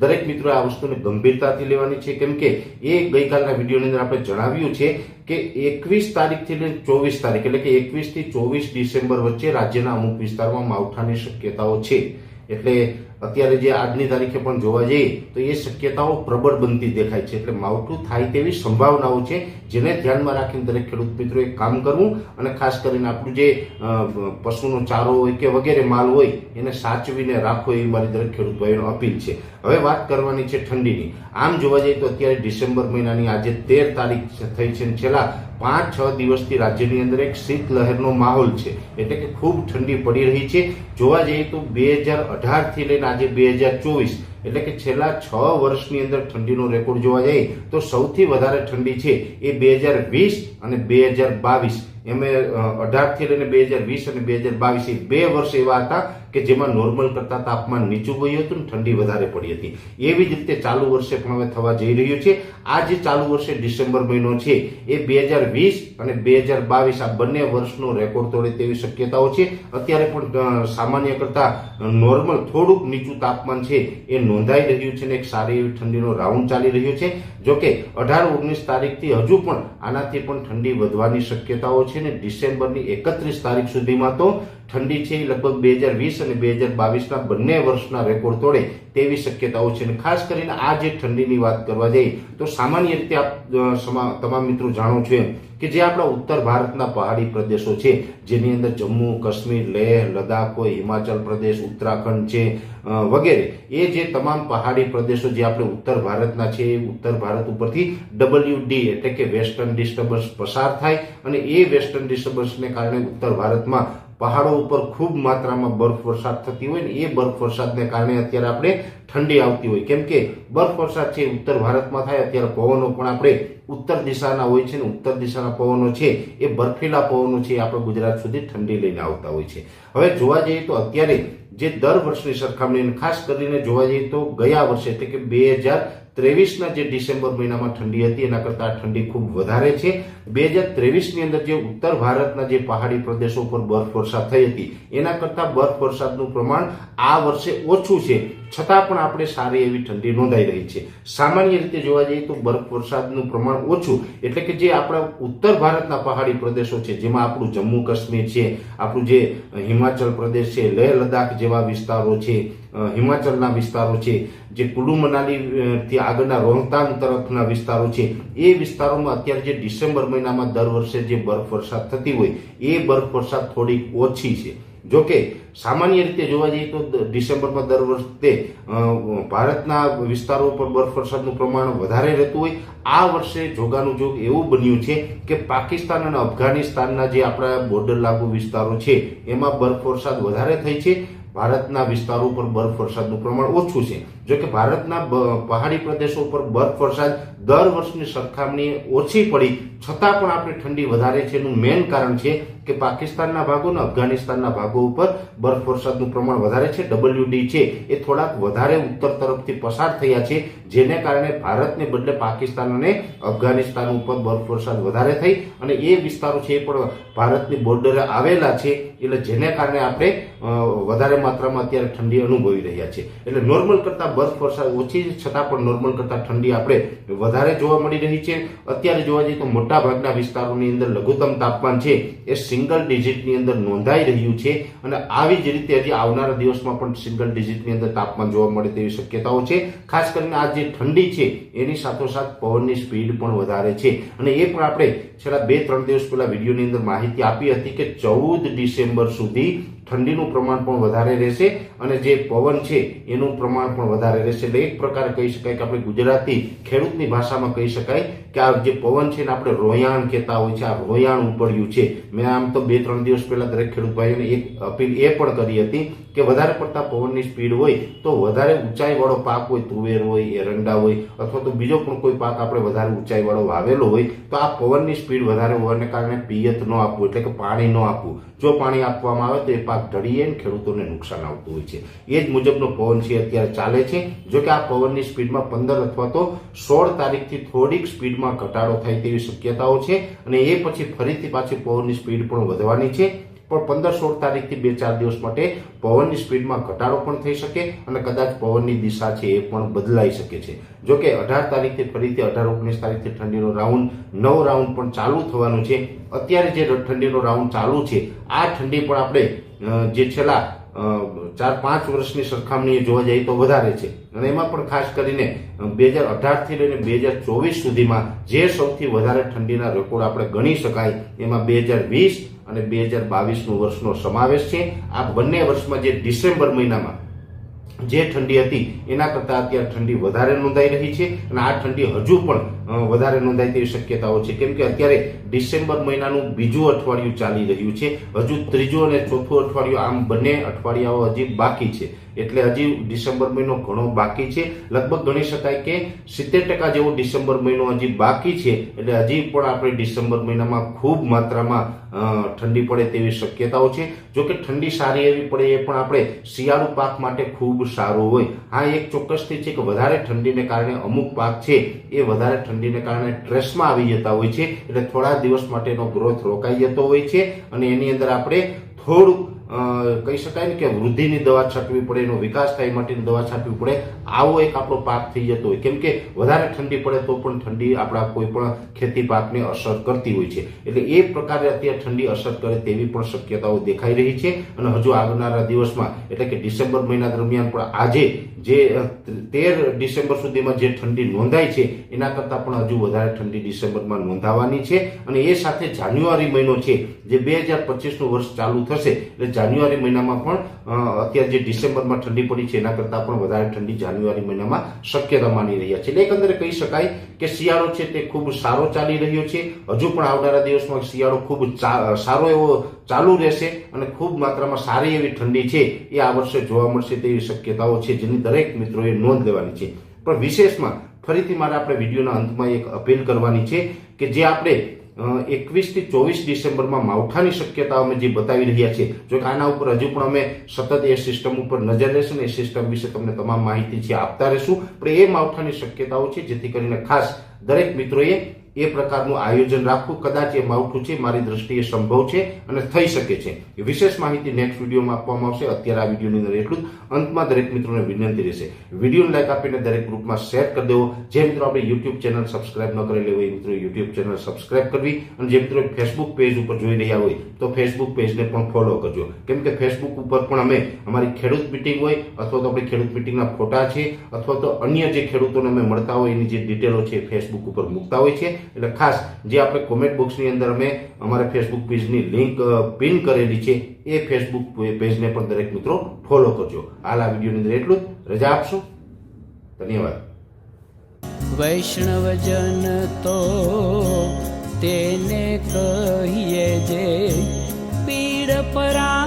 દરેક મિત્રો આ વસ્તુને ગંભીરતાથી લેવાની છે. કેમ કે એ ગઈકાલના વિડીયોની અંદર આપણે જણાવ્યું છે કે એકવીસ તારીખથી લઈને ચોવીસ તારીખ, એટલે કે એકવીસથી ચોવીસ ડિસેમ્બર વચ્ચે રાજ્યના અમુક વિસ્તારમાં માવઠાની શક્યતાઓ છે. એટલે અત્યારે જે આજની તારીખે પણ જોવા જઈએ, તો એ શક્યતાઓ પ્રબળ બનતી દેખાય છે. એટલે માવઠું થાય તેવી સંભાવનાઓ છે, જેને ધ્યાનમાં રાખીને દરેક ખેડૂત મિત્રોએ કામ કરવું અને ખાસ કરીને આપણું જે પશુનો ચારો હોય કે વગેરે માલ હોય, એને સાચવીને રાખો એવી મારી દરેક ખેડૂત ભાઈનો અપીલ છે. હવે વાત કરવાની છે ઠંડીની. આમ જોવા જઈએ તો અત્યારે ડિસેમ્બર મહિનાની આજે તેર તારીખ થઈ છે છેલ્લા પાંચ, છ દિવસથી રાજ્યની અંદર એક શીતલહેરનો માહોલ છે. એટલે કે ખૂબ ઠંડી પડી રહી છે. જોવા જઈએ તો બે હજાર અઢારથી લઈને આજે બે હજાર ચોવીસ. એટલે કે છેલ્લા છ વર્ષની અંદર ઠંડીનો રેકોર્ડ જોવા જઈએ, તો સૌથી વધારે ઠંડી છે એ બે હજાર વીસ અને બે હજાર બાવીસ. એમે અઢારથી લઈને બે હજાર વીસ અને બે હજાર બાવીસ એ બે વર્ષ એવા હતા કે જેમાં નોર્મલ કરતા તાપમાન નીચું ગયું હતું ને ઠંડી વધારે પડી હતી. એવી જ રીતે ચાલુ વર્ષે પણ હવે થવા જઈ રહ્યું છે. આ જે ચાલુ વર્ષે ડિસેમ્બર મહિનો છે, એ બે હજાર વીસ અને બે હજાર બાવીસ આ બંને વર્ષનો રેકોર્ડ તોડે તેવી શક્યતાઓ છે. અત્યારે પણ સામાન્ય કરતા નોર્મલ થોડુંક નીચું તાપમાન છે એ નોંધાઈ રહ્યું છે ને એક સારી એવી ઠંડીનો રાઉન્ડ ચાલી રહ્યો છે. જોકે અઢાર ઓગણીસ તારીખથી હજુ પણ આનાથી પણ ઠંડી વધવાની શક્યતાઓ છે ને ડિસેમ્બરની એકત્રીસ તારીખ સુધીમાં તો ઠંડી છે લગભગ બે હજાર વીસ અને બે હજાર બાવીસના બંને વર્ષના રેકોર્ડ તોડે તેવી શક્યતાઓ છે. અને ખાસ કરીને આ જે ઠંડીની વાત કરવા જઈએ, તો સામાન્ય રીતે આપ તમામ મિત્રો જાણો છો એમ કે જે આપણા ઉત્તર ભારતના પહાડી પ્રદેશો છે, જેની અંદર જમ્મુ, કાશ્મીર, લેહ લદાખ હોય, હિમાચલ પ્રદેશ, ઉત્તરાખંડ છે વગેરે, એ જે તમામ પહાડી પ્રદેશો જે આપણે ઉત્તર ભારતના છે, એ ઉત્તર ભારત ઉપરથી ડબલ્યુ ડી એટલે કે વેસ્ટર્ન ડિસ્ટર્બન્સ પસાર થાય અને એ વેસ્ટર્ન ડિસ્ટર્બન્સને કારણે ઉત્તર ભારતમાં પહાડો ઉપર ખૂબ માત્રામાં બરફ વરસાદ થતી હોય ને એ બરફ વરસાદને કારણે અત્યારે આપણે ઠંડી આવતી હોય. કેમ કે બરફ વરસાદ છે ઉત્તર ભારતમાં થાય, અત્યારે પવનો પણ આપણે ઉત્તર દિશાના હોય છે ને ઉત્તર દિશાના પવનો છે એ બરફીલા પવનો છે આપણે ગુજરાત સુધી ઠંડી લઈને આવતા હોય છે. હવે જોવા જઈએ તો અત્યારે જે દર વર્ષની સરખામણીને ખાસ કરીને જોવા જઈએ તો ગયા વર્ષે એટલે કે બે હજાર ત્રેવીસના જે ડિસેમ્બર મહિનામાં ઠંડી હતી, એના કરતાં ઠંડી ખૂબ વધારે છે. બે હજાર ત્રેવીસની અંદર જે ઉત્તર ભારતના જે પહાડી પ્રદેશો પર બરફ વરસાદ થઈ હતી, એના કરતાં બરફ વરસાદનું પ્રમાણ આ વર્ષે ઓછું છે. છતાં પણ આપણે સારી એવી ઠંડી નોંધાઈ રહી છે. સામાન્ય રીતે જોવા જઈએ તો બરફ વરસાદનું પ્રમાણ ઓછું, એટલે કે જે આપણા ઉત્તર ભારતના પહાડી પ્રદેશો છે, જેમાં આપણું જમ્મુ કાશ્મીર છે, આપણું જે હિમાચલ પ્રદેશ છે, લેહ લદ્દાખ જેવા વિસ્તારો છે હિમાચલના વિસ્તારો છે, જે કુલુ મનાલીથી આગળના રોહતાંગ તરફના વિસ્તારો છે, એ વિસ્તારોમાં અત્યારે જે ડિસેમ્બર મહિનામાં દર વર્ષે જે બરફ વરસાદ થતી હોય, એ બરફ વરસાદ થોડીક ઓછી છે. જોકે સામાન્ય રીતે જોવા જઈએ તો ડિસેમ્બરમાં દર વર્ષે ભારતના વિસ્તારો પર બરફ વરસાદનું પ્રમાણ વધારે રહેતું હોય, આ વર્ષે જોગાનું જોગ એવું બન્યું છે કે પાકિસ્તાન અને અફઘાનિસ્તાનના જે આપણા બોર્ડર લાગુ વિસ્તારો છે, એમાં બરફ વરસાદ વધારે થઈ છે. ભારતના વિસ્તારો પર બરફ વરસાદનું પ્રમાણ ઓછું છે. જો કે ભારતના પહાડી પ્રદેશો ઉપર બરફ વરસાદ દર વર્ષની સરખામણીએ ઓછી પડી, છતાં પણ આપણે ઠંડી વધારે છે એનું મેઇન કારણ છે કે પાકિસ્તાનના ભાગો અને અફઘાનિસ્તાનના ભાગો ઉપર બરફ વરસાદનું પ્રમાણ વધારે છે. ડબલ્યુડી છે એ થોડાક વધારે ઉત્તર તરફથી પસાર થયા છે, જેને કારણે ભારતને બદલે પાકિસ્તાન અને અફઘાનિસ્તાન ઉપર બરફ વરસાદ વધારે થઈ અને એ વિસ્તારો છે એ પણ ભારતની બોર્ડરે આવેલા છે, એટલે જેને કારણે આપણે વધારે માત્રામાં અત્યારે ઠંડી અનુભવી રહ્યા છે એટલે નોર્મલ કરતાં બરફ વરસાદ ઓછી છે, છતાં પણ નોર્મલ કરતાં ઠંડી આપણે વધારે જોવા મળી રહી છે. અત્યારે જોવા જઈએ તો મોટા ભાગના વિસ્તારોની અંદર લઘુત્તમ તાપમાન છે એ સિંગલ ડિજિટની અંદર નોંધાઈ રહ્યું છે અને આવી જ રીતે હજી આવનારા દિવસમાં પણ સિંગલ ડિજિટની અંદર તાપમાન જોવા મળે તેવી શક્યતાઓ છે. ખાસ કરીને આ જે ઠંડી છે, એની સાથોસાથ પવનની સ્પીડ પણ વધારે છે. અને એ પણ આપણે છેલ્લા બે, ત્રણ દિવસ પહેલા વિડીયોની અંદર માહિતી આપી હતી કે ચૌદ ડિસેમ્બર સુધી ઠંડીનું પ્રમાણ પણ વધારે રહેશે અને જે પવન છે, એનું પ્રમાણ પણ વધારે રહેશે. એટલે એક પ્રકારે કહી શકાય કે આપણે ગુજરાતી ખેડૂતની ભાષામાં કહી શકાય કે આ જે પવન છે ને આપણે રોયાણ કહેતા હોય છે, આ રોયાણ ઉપડ્યું છે. મેં આમ તો બે, ત્રણ દિવસ પહેલા દરેક ખેડૂત ભાઈઓને એક અપીલ એ પણ કરી હતી કે વધારે પડતા પવનની સ્પીડ હોય તો વધારે ઊંચાઈવાળો પાક હોય, તુવેર હોય, એરંડા હોય અથવા તો બીજો પણ કોઈ પાક આપણે વધારે ઊંચાઈવાળો વાવેલો હોય, તો આ પવનની સ્પીડ વધારે હોવાને કારણે પિયત ન આપવું, એટલે કે પાણી ન આપવું. જો પાણી આપવામાં આવે તો એ પાક ઢળીએ ખેડૂતોને નુકસાન આવતું હોય છે. એ જ મુજબનો પવન છે અત્યારે ચાલે છે. જો કે આ પવનની સ્પીડમાં પંદર અથવા તો સોળ તારીખથી થોડીક સ્પીડમાં ઘટાડો થાય તેવી શક્યતાઓ છે અને એ પછી ફરીથી પાછી પવનની સ્પીડ પણ વધવાની છે. પણ પંદર સોળ તારીખથી બે ચાર દિવસ માટે પવનની સ્પીડમાં ઘટાડો પણ થઈ શકે અને કદાચ પવનની દિશા છે એ પણ બદલાઈ શકે છે. જો કે અઢાર તારીખથી ફરીથી અઢાર ઓગણીસ તારીખથી ઠંડીનો રાઉન્ડ, નવ રાઉન્ડ પણ ચાલુ થવાનું છે. અત્યારે જે ઠંડીનો રાઉન્ડ ચાલુ છે, આ ઠંડી પણ આપણે જે છેલ્લા ચાર પાંચ વર્ષની સરખામણીએ જોવા જઈએ તો વધારે છે. અને એમાં પણ ખાસ કરીને બે હજાર અઢારથી લઈને બે હજાર ચોવીસ સુધીમાં જે સૌથી વધારે ઠંડીના રેકોર્ડ આપણે ગણી શકાય એમાં બે હજાર વીસ અને બે હજાર બાવીસનું વર્ષનો સમાવેશ છે. આ બંને વર્ષમાં જે ડિસેમ્બર મહિનામાં જે ઠંડી હતી, એના કરતાં અત્યારે ઠંડી વધારે નોંધાઈ રહી છે અને આ ઠંડી હજુ પણ વધારે નોંધાય તેવી શક્યતાઓ છે. કેમ કે અત્યારે ડિસેમ્બર મહિનાનું બીજું અઠવાડિયું ચાલી રહ્યું છે. હજુ ત્રીજું અને ચોથું અઠવાડિયું આમ બંને અઠવાડિયાઓ હજી બાકી છે. એટલે હજી ડિસેમ્બર મહિનો ઘણો બાકી છે. લગભગ ગણી શકાય કે સિત્તેર ટકા જેવો ડિસેમ્બર મહિનો હજી બાકી છે. એટલે હજી પણ આપણે ડિસેમ્બર મહિનામાં ખૂબ માત્રામાં ઠંડી પડે તેવી શક્યતાઓ છે. જો કે ઠંડી સારી એવી પડે એ પણ આપણે શિયાળુ પાક માટે ખૂબ સારું હોય. હા, એક ચોક્કસથી છે કે વધારે ઠંડીને કારણે અમુક પાક છે એ વધારે ઠંડીને કારણે સ્ટ્રેસમાં આવી જતા હોય છે. એટલે થોડા દિવસ માટેનો ગ્રોથ રોકાઈ જતો હોય છે. અને એની અંદર આપણે થોડુંક કહી શકાય ને કે વૃદ્ધિની દવા છાંટવી પડે, એનો વિકાસ થાય માટેની દવા છાંટવી પડે. આવો એક આપણો પાક થઈ જતો હોય. કેમ કે વધારે ઠંડી પડે તો પણ ઠંડી આપણા કોઈ પણ ખેતી પાકને અસર કરતી હોય છે. એટલે એ પ્રકારે અત્યારે ઠંડી અસર કરે તેવી પણ શક્યતાઓ દેખાઈ રહી છે. અને હજુ આવનારા દિવસમાં, એટલે કે ડિસેમ્બર મહિના દરમિયાન પણ આજે જે તેર ડિસેમ્બર સુધીમાં જે ઠંડી નોંધાઈ છે, એના કરતાં પણ હજુ વધારે ઠંડી ડિસેમ્બરમાં નોંધાવાની છે. અને એ સાથે જાન્યુઆરી મહિનો છે, જે બે હજાર પચીસનું વર્ષ ચાલુ થશે. એટલે જાન્યુઆરી મહિનામાં પણ અત્યારે જે ડિસેમ્બરમાં ઠંડી પડી છે, એના કરતાં પણ વધારે ઠંડી જાન્યુઆરી મહિનામાં શક્યતા માની રહ્યા છે. એટલે એકંદરે કહી શકાય કે શિયાળો છે તે ખૂબ સારો ચાલી રહ્યો છે. હજુ પણ આવનારા દિવસમાં શિયાળો ખૂબ સારો એવો ચાલુ રહેશે અને ખૂબ માત્રામાં સારી એવી ઠંડી છે એ આ વર્ષે જોવા મળશે તેવી શક્યતાઓ છે, જેની દરેક મિત્રોએ નોંધ લેવાની છે. પણ વિશેષમાં ફરીથી મારે આપણે વિડીયોના અંતમાં એક અપીલ કરવાની છે કે જે આપણે એકવીસથી ચોવીસ ડિસેમ્બરમાં માવઠાની શક્યતા અમે જે બતાવી રહ્યા છીએ, જો કે આના ઉપર હજુ પણ અમે સતત એ સિસ્ટમ ઉપર નજર રહેશે ને એ સિસ્ટમ વિશે તમને તમામ માહિતી છે, આપતા રહેશું. પણ એ માવઠાની શક્યતાઓ છે, જેથી કરીને ખાસ દરેક મિત્રોએ એ પ્રકારનું આયોજન રાખવું કદાચ એ માવઠું છે, મારી દ્રષ્ટિએ સંભવ છે અને થઈ શકે છે. વિશેષ માહિતી નેક્સ્ટ વિડીયોમાં આપવામાં આવશે. અત્યારે આ વિડીયોની અંદર એટલું જ. અંતમાં દરેક મિત્રોને વિનંતી રહેશે. વિડીયોને લાઈક આપીને દરેક ગ્રુપમાં શેર કરી દેવો. જે મિત્રો આપણે યુટ્યુબ ચેનલ સબસ્ક્રાઇબ ન કરેલી હોય એ મિત્રો યુટ્યુબ ચેનલ સબસ્ક્રાઇબ કરવી. અને જે મિત્રો ફેસબુક પેજ ઉપર જોઈ રહ્યા હોય તો ફેસબુક પેજને પણ ફોલો કરજો. કેમ કે ફેસબુક ઉપર પણ અમે અમારી ખેડૂત મિટિંગ હોય અથવા તો આપણે ખેડૂત મિટિંગના ફોટા છે અથવા તો અન્ય જે ખેડૂતોને અમે મળતા હોય એની જે ડિટેલો છે ફેસબુક ઉપર મૂકતા હોય છે. એટલે ખાસ જે આપણે કોમેન્ટ બોક્સની અંદર અમે અમારા ફેસબુક પેજની લિંક પિન કરેલી છે, એ ફેસબુક પેજને પણ દરેક મિત્રો ફોલો કરજો. હાલ આ વિડીયોની અંદર એટલું જ. રજા આપશો. ધન્યવાદ. વૈષ્ણવજન તો તેને કહીએ જે પીડ પરા